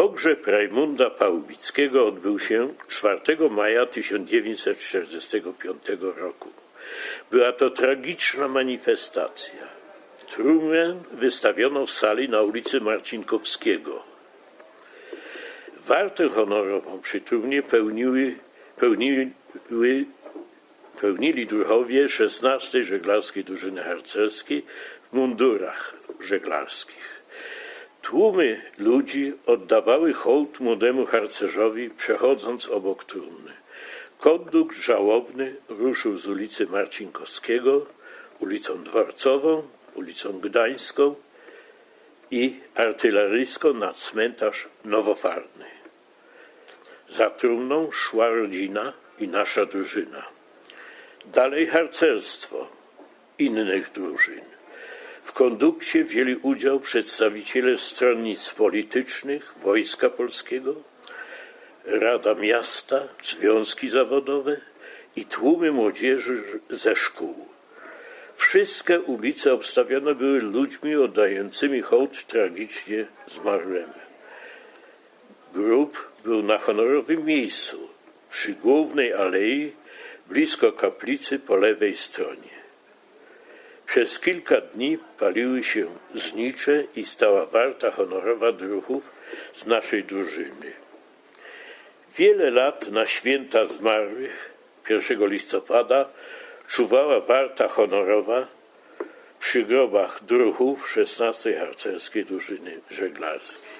Pogrzeb Rajmunda Pałubickiego odbył się 4 maja 1945 roku. Była to tragiczna manifestacja. Trumnę wystawiono w sali na ulicy Marcinkowskiego. Wartę honorową przy trumnie pełniły, pełniły, pełnili druhowie 16 żeglarskiej drużyny harcerskiej w mundurach żeglarskich. Tłumy ludzi oddawały hołd młodemu harcerzowi, przechodząc obok trumny. Kondukt żałobny ruszył z ulicy Marcinkowskiego, ulicą Dworcową, ulicą Gdańską i artyleryjską na cmentarz Nowofarny. Za trumną szła rodzina i nasza drużyna. Dalej harcerstwo innych drużyn. W kondukcie wzięli udział przedstawiciele stronnictw politycznych, Wojska Polskiego, Rada Miasta, związki zawodowe i tłumy młodzieży ze szkół. Wszystkie ulice obstawione były ludźmi oddającymi hołd tragicznie zmarłemu. Grób był na honorowym miejscu, przy głównej alei, blisko kaplicy po lewej stronie. Przez kilka dni paliły się znicze i stała warta honorowa druhów z naszej drużyny. Wiele lat na święta zmarłych 1 listopada czuwała warta honorowa przy grobach druhów 16 harcerskiej drużyny żeglarskiej.